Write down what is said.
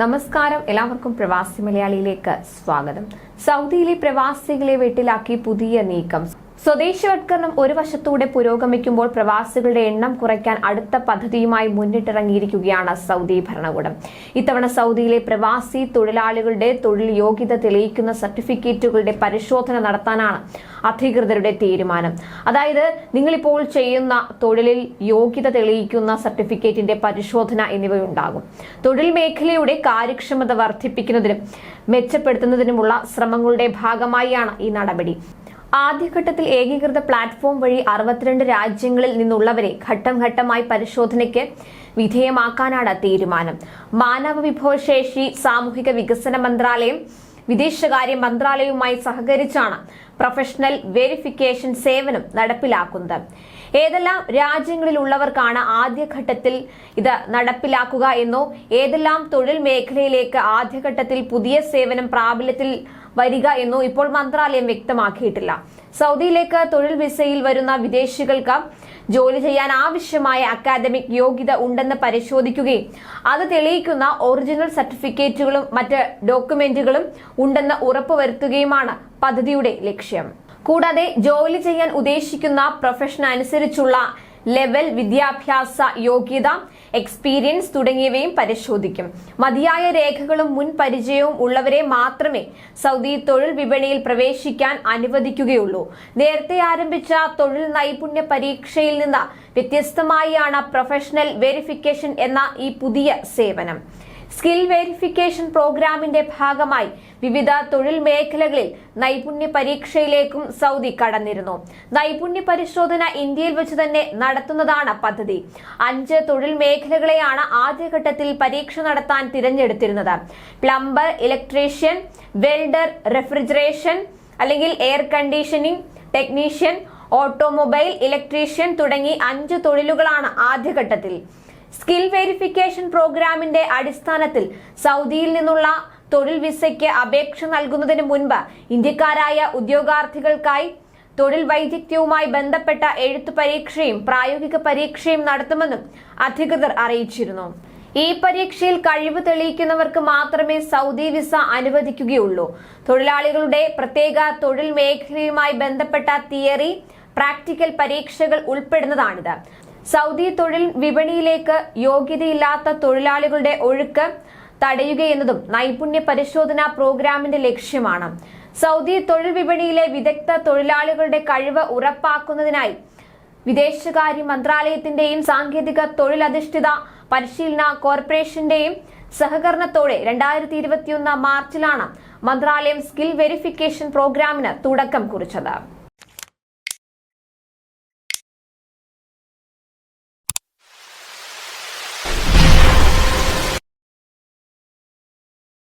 നമസ്കാരം. എല്ലാവർക്കും പ്രവാസി മലയാളിയിലേക്ക് സ്വാഗതം. സൗദിയിലെ പ്രവാസികളെ വീട്ടിലാക്കി പുതിയ നീക്കം. സ്വദേശവത്കരണം ഒരു വശത്തൂടെ പുരോഗമിക്കുമ്പോൾ പ്രവാസികളുടെ എണ്ണം കുറയ്ക്കാൻ അടുത്ത പദ്ധതിയുമായി മുന്നിട്ടിറങ്ങിയിരിക്കുകയാണ് സൗദി ഭരണകൂടം. ഇത്തവണ സൗദിയിലെ പ്രവാസി തൊഴിലാളികളുടെ തൊഴിൽ യോഗ്യത തെളിയിക്കുന്ന സർട്ടിഫിക്കറ്റുകളുടെ പരിശോധന നടത്താനാണ് അധികൃതരുടെ തീരുമാനം. അതായത് നിങ്ങളിപ്പോൾ ചെയ്യുന്ന തൊഴിലിൽ യോഗ്യത തെളിയിക്കുന്ന സർട്ടിഫിക്കറ്റിന്റെ പരിശോധന എന്നിവയുണ്ടാകും. തൊഴിൽ മേഖലയുടെ കാര്യക്ഷമത വർദ്ധിപ്പിക്കുന്നതിനും മെച്ചപ്പെടുത്തുന്നതിനുമുള്ള ശ്രമങ്ങളുടെ ഭാഗമായാണ് ഈ നടപടി. ആദ്യഘട്ടത്തിൽ ഏകീകൃത പ്ലാറ്റ്ഫോം വഴി അറുപത്തിരണ്ട് രാജ്യങ്ങളിൽ നിന്നുള്ളവരെ ഘട്ടം ഘട്ടമായി പരിശോധനയ്ക്ക് വിധേയമാക്കാനാണ് തീരുമാനം. മാനവ വിഭവശേഷി സാമൂഹിക വികസന മന്ത്രാലയം വിദേശകാര്യ മന്ത്രാലയവുമായി സഹകരിച്ചാണ് പ്രൊഫഷണൽ വെരിഫിക്കേഷൻ സേവനം നടപ്പിലാക്കുന്നത്. ഏതെല്ലാം രാജ്യങ്ങളിലുള്ളവർക്കാണ് ആദ്യഘട്ടത്തിൽ ഇത് നടപ്പിലാക്കുക എന്നോ ഏതെല്ലാം തൊഴിൽ മേഖലയിലേക്ക് ആദ്യഘട്ടത്തിൽ പുതിയ സേവനം പ്രാബല്യത്തിൽ വരിക എന്നും ഇപ്പോൾ മന്ത്രാലയം വ്യക്തമാക്കിയിട്ടില്ല. സൗദിയിലേക്ക് തൊഴിൽ വിസയിൽ വരുന്ന വിദേശികൾക്ക് ജോലി ചെയ്യാൻ ആവശ്യമായ അക്കാദമിക് യോഗ്യത ഉണ്ടെന്ന് പരിശോധിക്കുകയും അത് തെളിയിക്കുന്ന ഒറിജിനൽ സർട്ടിഫിക്കറ്റുകളും മറ്റ് ഡോക്യുമെന്റുകളും ഉണ്ടെന്ന് ഉറപ്പുവരുത്തുകയുമാണ് പദ്ധതിയുടെ ലക്ഷ്യം. കൂടാതെ ജോലി ചെയ്യാൻ ഉദ്ദേശിക്കുന്ന പ്രൊഫഷൻ അനുസരിച്ചുള്ള ലെവൽ വിദ്യാഭ്യാസ യോഗ്യത എക്സ്പീരിയൻസ് തുടങ്ങിയവയും പരിശോധിക്കും. മതിയായ രേഖകളും മുൻ പരിചയവും ഉള്ളവരെ മാത്രമേ സൗദി തൊഴിൽ വിപണിയിൽ പ്രവേശിക്കാൻ അനുവദിക്കുകയുള്ളൂ. നേരത്തെ ആരംഭിച്ച തൊഴിൽ നൈപുണ്യ പരീക്ഷയിൽ നിന്ന് വ്യത്യസ്തമായാണ് പ്രൊഫഷണൽ വെരിഫിക്കേഷൻ എന്ന ഈ പുതിയ സേവനം. സ്കിൽ വെരിഫിക്കേഷൻ പ്രോഗ്രാമിന്റെ ഭാഗമായി വിവിധ തൊഴിൽ മേഖലകളിൽ നൈപുണ്യ പരീക്ഷയിലേക്കും സൗദി കടന്നിരുന്നു. നൈപുണ്യ പരിശോധന ഇന്ത്യയിൽ വെച്ച് തന്നെ നടത്തുന്നതാണ് പദ്ധതി. അഞ്ച് തൊഴിൽ മേഖലകളെയാണ് ആദ്യഘട്ടത്തിൽ പരീക്ഷ നടത്താൻ തിരഞ്ഞെടുത്തിരുന്നത്. പ്ലംബർ ഇലക്ട്രീഷ്യൻ വെൽഡർ റെഫ്രിജറേഷൻ അല്ലെങ്കിൽ air conditioning technician automobile electrician തുടങ്ങി അഞ്ച് തൊഴിലുകളാണ് ആദ്യഘട്ടത്തിൽ. സ്കിൽ വെരിഫിക്കേഷൻ പ്രോഗ്രാമിന്റെ അടിസ്ഥാനത്തിൽ സൗദിയിൽ നിന്നുള്ള തൊഴിൽ വിസയ്ക്ക് അപേക്ഷ നൽകുന്നതിന് മുൻപ് ഇന്ത്യക്കാരായ ഉദ്യോഗാർത്ഥികൾക്കായി തൊഴിൽ വൈദഗ്ധ്യവുമായി ബന്ധപ്പെട്ട എഴുത്തു പരീക്ഷയും പ്രായോഗിക പരീക്ഷയും നടത്തുമെന്നും അധികൃതർ അറിയിച്ചിരുന്നു. ഈ പരീക്ഷയിൽ കഴിവ് തെളിയിക്കുന്നവർക്ക് മാത്രമേ സൗദി വിസ അനുവദിക്കുകയുള്ളൂ. തൊഴിലാളികളുടെ പ്രത്യേക തൊഴിൽ മേഖലയുമായി ബന്ധപ്പെട്ട തിയറി പ്രാക്ടിക്കൽ പരീക്ഷകൾ ഉൾപ്പെടുന്നതാണിത്. സൗദി തൊഴിൽ വിപണിയിലേക്ക് യോഗ്യതയില്ലാത്ത തൊഴിലാളികളുടെ ഒഴുക്ക് തടയുകയെന്നതും നൈപുണ്യ പരിശോധനാ പ്രോഗ്രാമിന്റെ ലക്ഷ്യമാണ്. സൗദി തൊഴിൽ വിപണിയിലെ വിദഗ്ധ തൊഴിലാളികളുടെ കഴിവ് ഉറപ്പാക്കുന്നതിനായി വിദേശകാര്യ മന്ത്രാലയത്തിന്റെയും സാങ്കേതിക തൊഴിലധിഷ്ഠിത പരിശീലന കോർപ്പറേഷന്റെയും സഹകരണത്തോടെ രണ്ടായിരത്തി ഇരുപത്തിയൊന്ന് മാർച്ചിലാണ് മന്ത്രാലയം സ്കിൽ വെരിഫിക്കേഷൻ പ്രോഗ്രാമിന് തുടക്കം കുറിച്ചത്.